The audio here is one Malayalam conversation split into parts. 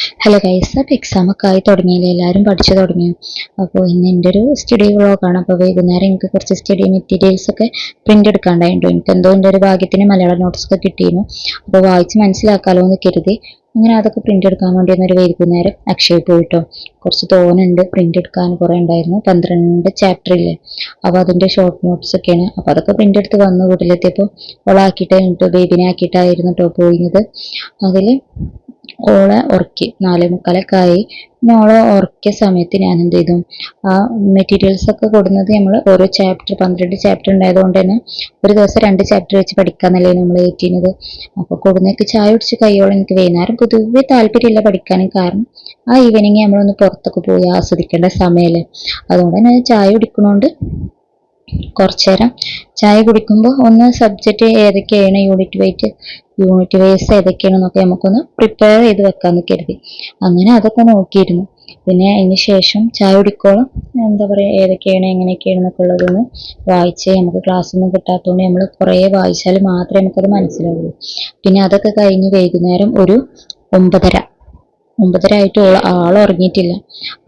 ഹലോ ഗൈസ് അപ്പോൾ എക്സാമൊക്കെ ആയി തുടങ്ങിയില്ല? എല്ലാവരും പഠിച്ചു തുടങ്ങി. അപ്പോൾ ഇന്ന് എന്റെ ഒരു സ്റ്റഡി വ്ളോഗാണ് അപ്പോൾ വൈകുന്നേരം എനിക്ക് കുറച്ച് സ്റ്റഡി മെറ്റീരിയൽസ് ഒക്കെ പ്രിന്റ് എടുക്കാണ്ടായിട്ടു എനിക്ക് എന്തോ എന്റെ ഒരു ഭാഗ്യത്തിന് മലയാളം നോട്ട്സ് ഒക്കെ കിട്ടിയിരുന്നു. അപ്പോൾ വായിച്ച് മനസ്സിലാക്കാമല്ലോ എന്ന് കരുതി അങ്ങനെ അതൊക്കെ പ്രിന്റ് എടുക്കാൻ വേണ്ടി ഒരു വൈകുന്നേരം അക്ഷയ പോയിട്ടോ. കുറച്ച് തോനുണ്ട് പ്രിന്റ് എടുക്കാൻ കുറേ ഉണ്ടായിരുന്നു. പന്ത്രണ്ട് ചാപ്റ്റർ ഇല്ലേ? അപ്പോൾ അതിന്റെ ഷോർട്ട് നോട്ട്സ് ഒക്കെയാണ്. അപ്പോൾ അതൊക്കെ പ്രിന്റ് എടുത്ത് വന്നു വീട്ടിലെത്തിയപ്പോൾ ഓളാക്കിയിട്ട് ബേബിനെ ആക്കിയിട്ടായിരുന്നു കേട്ടോ പോയിരുന്നത്. അതിൽ ഓളെ ഉറക്കി. നാലേ മുക്കാലൊക്കെ ആയി പിന്നെ ഓളെ ഉറക്കിയ സമയത്ത് ഞാൻ എന്ത് ചെയ്തു? ആ മെറ്റീരിയൽസ് ഒക്കെ കൊടുക്കുന്നത് നമ്മൾ ഓരോ ചാപ്റ്റർ പന്ത്രണ്ട് ചാപ്റ്റർ ഉണ്ടായതുകൊണ്ട് തന്നെ ഒരു ദിവസം രണ്ട് ചാപ്റ്റർ വെച്ച് പഠിക്കാന്നല്ലേ നമ്മൾ ഏറ്റിരുന്നത് അപ്പോൾ കൊടുന്നേക്ക് ചായ കുടിച്ച് കൈയോളം എനിക്ക് വൈകുന്നേരം പൊതുവെ താല്പര്യമില്ല പഠിക്കാനും. കാരണം ആ ഈവനിങ് നമ്മളൊന്ന് പുറത്തൊക്കെ പോയി ആസ്വദിക്കേണ്ട സമയമല്ലേ അതുകൊണ്ട് തന്നെ ചായ കുടിക്കണോണ്ട് കുറച്ചു നേരം ചായ കുടിക്കുമ്പോൾ ഒന്ന് സബ്ജക്റ്റ് ഏതൊക്കെയാണ് യൂണിറ്റ് വൈറ്റ് യൂണിറ്റ് വൈസ് ഏതൊക്കെയാണെന്നൊക്കെ നമുക്കൊന്ന് പ്രിപ്പയർ ചെയ്ത് വെക്കാമെന്ന് കരുതി. അങ്ങനെ അതൊക്കെ നോക്കിയിരുന്നു. പിന്നെ അതിന് ശേഷം ചായ കുടിക്കോളം. എന്താ പറയുക ഏതൊക്കെയാണ് എങ്ങനെയൊക്കെയാണെന്നൊക്കെ ഉള്ളതൊന്ന് വായിച്ച് നമുക്ക് ക്ലാസ്സൊന്നും കിട്ടാത്തതുകൊണ്ട് നമ്മൾ കുറേ വായിച്ചാൽ മാത്രമേ നമുക്കത് മനസ്സിലാവുള്ളൂ. പിന്നെ അതൊക്കെ കഴിഞ്ഞ് വൈകുന്നേരം ഒരു ഒമ്പതര. ഒമ്പതര ആയിട്ട് ഓള ആൾ ഉറങ്ങിയിട്ടില്ല.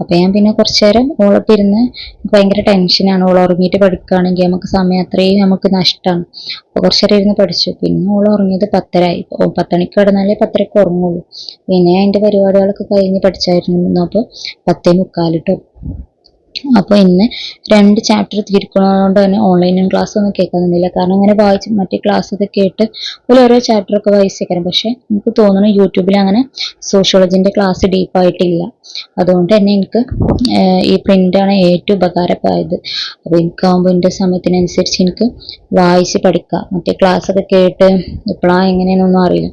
അപ്പം ഞാൻ പിന്നെ കുറച്ച് നേരം ഓളൊപ്പം ഇരുന്ന് ഭയങ്കര ടെൻഷനാണ് ഓൾ ഉറങ്ങിയിട്ട് പഠിക്കുകയാണെങ്കിൽ നമുക്ക് സമയം അത്രയും നമുക്ക് നഷ്ടമാണ് അപ്പോൾ കുറച്ച് നേരം ഇരുന്ന് പഠിച്ചു. പിന്നെ ഓൾ ഉറങ്ങിയത് പത്തരായി പത്തണിക്ക് കിടന്നാലേ പത്തരക്ക് ഉറങ്ങുള്ളൂ. പിന്നെ അതിന്റെ പരിപാടികളൊക്കെ കഴിഞ്ഞ് പഠിച്ചായിരുന്നു. അപ്പോൾ പത്തേ മുക്കാലിട്ടോ അപ്പോൾ ഇന്ന് രണ്ട് ചാപ്റ്റർ തീർക്കുന്നതുകൊണ്ട് തന്നെ ഓൺലൈനും ക്ലാസ് ഒന്നും കേൾക്കുന്നില്ല കാരണം അങ്ങനെ വായിച്ച് മറ്റേ ക്ലാസ് ഒക്കെ കേട്ട് ഒരു ഓരോ ചാപ്റ്റർ ഒക്കെ വായിച്ചേക്കാം പക്ഷെ എനിക്ക് തോന്നുന്നു യൂട്യൂബിൽ അങ്ങനെ സോഷ്യോളജിന്റെ ക്ലാസ് ഡീപ്പായിട്ടില്ല അതുകൊണ്ട് തന്നെ എനിക്ക് ഈ പ്രിന്റാണ് ഏറ്റവും ഉപകാരമായത്. അപ്പോൾ എനിക്കാവുമ്പോൾ എന്റെ സമയത്തിനനുസരിച്ച് എനിക്ക് വായിച്ച് പഠിക്കാം. മറ്റേ ക്ലാസ് ഒക്കെ കേട്ട് എപ്പോഴാണ് എങ്ങനെയാണെന്നൊന്നും അറിയില്ല.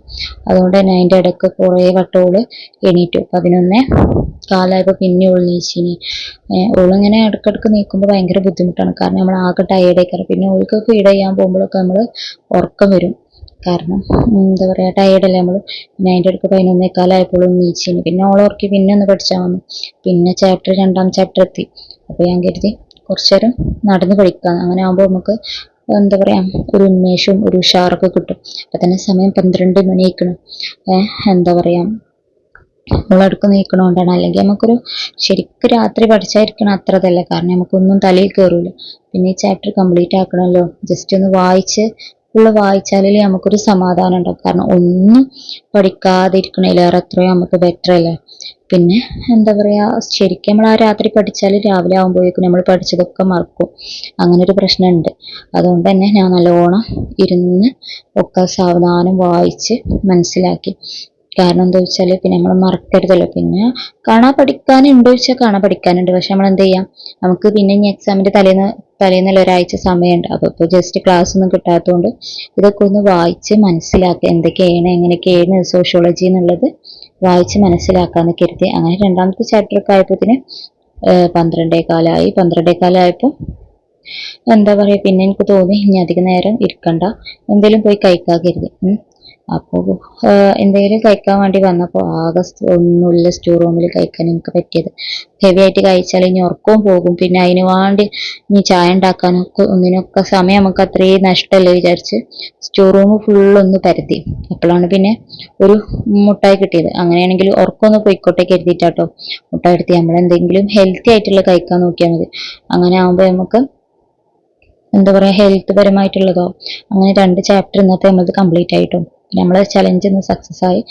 അതുകൊണ്ട് തന്നെ അതിന്റെ ഇടയ്ക്ക് കുറേ വട്ടോൾ എണീറ്റു. പതിനൊന്ന് കാലായപ്പോൾ പിന്നെ ഓൾ നീച്ചിനി. ഓളിങ്ങനെ ഇടയ്ക്കിടയ്ക്ക് നീക്കുമ്പോൾ ഭയങ്കര ബുദ്ധിമുട്ടാണ്. കാരണം നമ്മൾ ആകെ ടയേർഡായിക്കാറ് പിന്നെ ഓൾക്ക് ഫീഡ് ചെയ്യാൻ പോകുമ്പോഴൊക്കെ നമ്മൾ ഉറക്കം വരും. കാരണം എന്താ പറയുക ടയേർഡല്ലേ നമ്മൾ പിന്നെ അതിന്റെ ഇടയ്ക്ക് പതിനൊന്നേക്കാലായപ്പോഴും നീച്ചിനി. പിന്നെ ഓളെ ഉറക്കി പിന്നെ ഒന്ന് പഠിച്ചാൽ വന്നു. പിന്നെ ചാപ്റ്റർ രണ്ടാം ചാപ്റ്റർ എത്തി. അപ്പോൾ ഞാൻ കരുതി കുറച്ചു നേരം നടന്ന് പഠിക്കാം. അങ്ങനെ ആകുമ്പോൾ നമുക്ക് എന്താ പറയുക ഒരു ഉന്മേഷവും ഒരു ഉഷാറൊക്കെ കിട്ടും. അപ്പം തന്നെ സമയം പന്ത്രണ്ട് മണിയായിക്കണം. എന്താ പറയുക നമ്മളടുക്ക് നീക്കണോണ്ടാണ്. അല്ലെങ്കിൽ നമുക്കൊരു ശരിക്കും രാത്രി പഠിച്ചായിരിക്കണം അത്ര കാരണം നമുക്കൊന്നും തലയിൽ കയറൂല പിന്നെ ഈ ചാപ്റ്റർ കംപ്ലീറ്റ് ആക്കണമല്ലോ ജസ്റ്റ് ഒന്ന് വായിച്ച് ഫുള്ള് വായിച്ചാലേ നമുക്കൊരു സമാധാനം ഉണ്ടാവും. കാരണം ഒന്നും പഠിക്കാതിരിക്കണേലേറെ എത്രയോ നമുക്ക് ബെറ്റർ അല്ലേ? പിന്നെ എന്താ പറയുക ശരിക്കും നമ്മൾ ആ രാത്രി പഠിച്ചാൽ രാവിലെ ആകുമ്പോഴേക്കും നമ്മൾ പഠിച്ചതൊക്കെ മറക്കും. അങ്ങനെ ഒരു പ്രശ്നമുണ്ട്. അതുകൊണ്ട് തന്നെ ഞാൻ നല്ലോണം ഇരുന്ന് ഒക്കെ സാവധാനം വായിച്ച് മനസ്സിലാക്കി. കാരണം എന്താ വെച്ചാൽ പിന്നെ നമ്മൾ മറക്കരുതല്ലോ. പിന്നെ കാണാ പഠിക്കാനുണ്ടോ ചോദിച്ചാൽ കാണാൻ പഠിക്കാനുണ്ട്. പക്ഷെ നമ്മൾ എന്ത് ചെയ്യാം? നമുക്ക് പിന്നെ ഇനി എക്സാമിന്റെ തലേന്ന് തലേന്നുള്ള ഒരാഴ്ച സമയമുണ്ട്. അപ്പോൾ ഇപ്പോൾ ജസ്റ്റ് ക്ലാസ് ഒന്നും കിട്ടാത്തതുകൊണ്ട് ഇതൊക്കെ ഒന്ന് വായിച്ച് മനസ്സിലാക്കുക. എന്തൊക്കെയാണ് എങ്ങനെയൊക്കെയാണ് സോഷ്യോളജി എന്നുള്ളത് വായിച്ച് മനസ്സിലാക്കാന്ന് കരുതി. അങ്ങനെ രണ്ടാമത്തെ ചാപ്റ്റർ ഒക്കെ ആയപ്പോഴത്തേന് പന്ത്രണ്ടേ കാലമായി പന്ത്രണ്ടേ കാലമായപ്പോൾ എന്താ പറയുക പിന്നെ എനിക്ക് തോന്നി ഇനി അധികം നേരം ഇരിക്കണ്ട. എന്തെങ്കിലും പോയി കഴിക്കാൻ കരുതി. അപ്പോൾ എന്തെങ്കിലും കഴിക്കാൻ വേണ്ടി വന്നപ്പോൾ ആകെ ഒന്നുമില്ല സ്റ്റോർ റൂമിൽ കഴിക്കാൻ എനിക്ക് പറ്റിയത്. ഹെവി ആയിട്ട് കഴിച്ചാൽ ഇനി ഉറക്കവും പോകും. പിന്നെ അതിന് വേണ്ടി ഇനി ചായ ഉണ്ടാക്കാനൊക്കെ ഒന്നിനൊക്കെ സമയം നമുക്ക് അത്രയും നഷ്ടമല്ലേ വിചാരിച്ച് സ്റ്റോർ റൂം ഫുള്ളൊന്ന് പരത്തി. അപ്പോഴാണ് പിന്നെ ഒരു മുട്ടായി കിട്ടിയത്. അങ്ങനെയാണെങ്കിൽ ഉറക്കമൊന്ന് പോയിക്കോട്ടെ കരുതിയിട്ടാട്ടോ മുട്ടായി എടുത്ത് നമ്മൾ എന്തെങ്കിലും ഹെൽത്തി ആയിട്ടുള്ള കഴിക്കാൻ നോക്കിയാൽ മതി. അങ്ങനെ ആകുമ്പോൾ നമുക്ക് എന്താ പറയുക ഹെൽത്ത് പരമായിട്ടുള്ളതോ അങ്ങനെ രണ്ട് ചാപ്റ്റർ ഇന്നത്തെ നമ്മളത് കംപ്ലീറ്റ് ആയിട്ടും. നമ്മളെ ചലഞ്ച് ഒന്ന് സക്സസ് ആയി.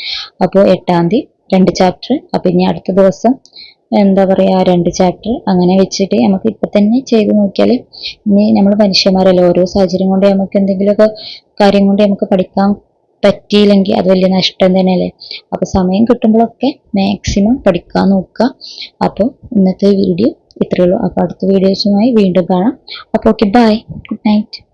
അപ്പോൾ എട്ടാം തീയതി രണ്ട് ചാപ്റ്റർ അപ്പോൾ ഇനി അടുത്ത ദിവസം എന്താ പറയുക രണ്ട് ചാപ്റ്റർ അങ്ങനെ വെച്ചിട്ട് നമുക്ക് ഇപ്പം തന്നെ ചെയ്ത് നോക്കിയാൽ ഇനി നമ്മൾ മനുഷ്യന്മാരല്ലേ ഓരോ സാഹചര്യം കൊണ്ട് നമുക്ക് എന്തെങ്കിലുമൊക്കെ കാര്യം കൊണ്ട് നമുക്ക് പഠിക്കാൻ പറ്റിയില്ലെങ്കിൽ അത് വലിയ നഷ്ടം തന്നെയല്ലേ. അപ്പോൾ സമയം കിട്ടുമ്പോഴൊക്കെ മാക്സിമം പഠിക്കാൻ നോക്കുക. അപ്പോൾ ഇന്നത്തെ വീഡിയോ ഇത്രയേ ഉള്ളൂ. അപ്പോൾ അടുത്ത വീഡിയോസുമായി വീണ്ടും കാണാം. അപ്പോൾ ഓക്കെ ബൈ ഗുഡ് നൈറ്റ്